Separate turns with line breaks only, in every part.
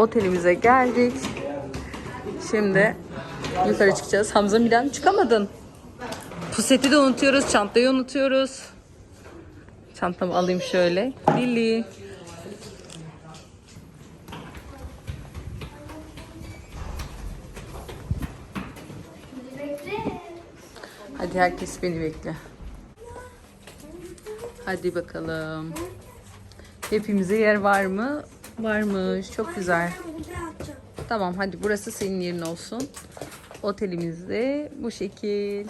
Otelimize geldik. Şimdi yukarı çıkacağız. Hamza Milan çıkamadın. Puseti de unutuyoruz, çantayı unutuyoruz. Çantamı alayım şöyle. Lili. Hadi herkes beni bekle. Hadi bakalım. Hepimize yer var mı? Varmış. Çok güzel. Tamam hadi burası senin yerin olsun. Otelimizde bu şekil.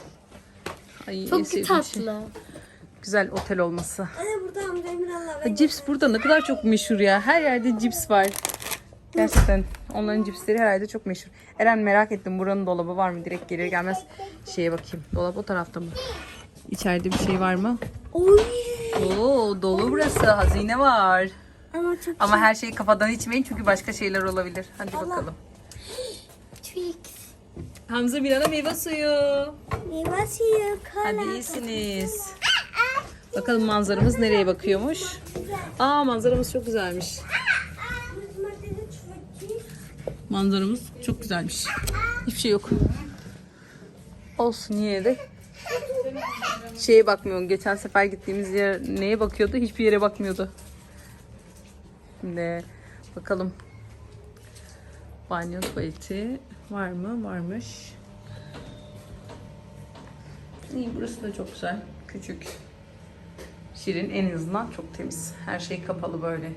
Ay,
Çok
sevdiğim
tatlı.
şey. Güzel otel olması.
Anne burada
Ha, cips burada ne kadar çok meşhur ya. Her yerde cips var. Gerçekten onların cipsleri herhalde çok meşhur. Eren merak ettim buranın dolabı var mı? Direkt gelir gelmez şeye bakayım. Dolap o tarafta mı? İçeride bir şey var mı?
Oy.
Oo dolu burası. Hazine var.
Ama çok
Ama her şeyi kafadan içmeyin çünkü başka şeyler olabilir. Hadi bakalım.
Twix.
Hamza bir ana meyve suyu.
Meyve suyu, kola.
Hadi iyisiniz. Bakalım manzaramız nereye bakıyormuş. Aa manzaramız çok güzelmiş. Manzaramız çok güzelmiş. Hiçbir şey yok. Olsun yine de. Şeye bakmıyorum. Geçen sefer gittiğimiz yer neye bakıyordu? Hiçbir yere bakmıyordu. Şimdi bakalım. Banyo tuvaleti var mı? Varmış. İyi burası da çok güzel. Küçük. Şirin en azından çok temiz. Her şey kapalı böyle.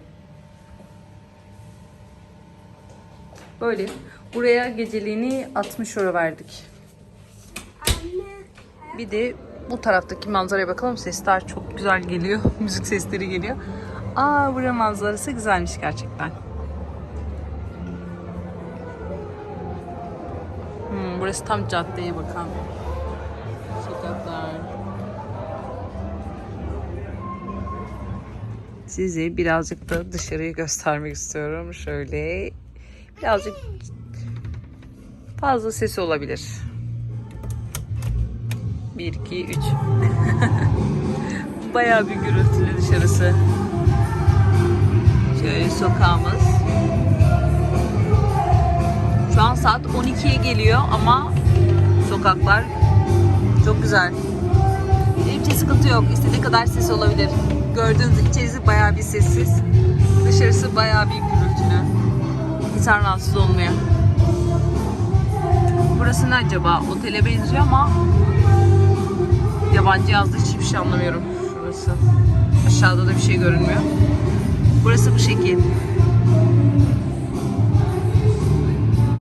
Böyle. Buraya geceliğini 60 euro verdik. Bir de bu taraftaki manzaraya bakalım. Sesler çok güzel geliyor. Müzik sesleri geliyor. Aa buranın manzarası güzelmiş gerçekten. Hmm, burası tam caddeye bakan sokaklar. Size birazcık da dışarıyı göstermek istiyorum. Şöyle birazcık fazla ses olabilir. 1, 2, 3. Bayağı bir gürültülü dışarısı. Sokağımız. Şu an saat 12'ye geliyor ama sokaklar çok güzel. Benim için sıkıntı yok. İstediği kadar ses olabilir. Gördüğünüz içerisi bayağı bir sessiz. Dışarısı bayağı bir gürültülü. İnsan rahatsız olmuyor. Burası ne acaba? Otele benziyor ama yabancı yazdığı hiçbir şey anlamıyorum. Şurası. Aşağıda da bir şey görünmüyor. Burası bu şekil.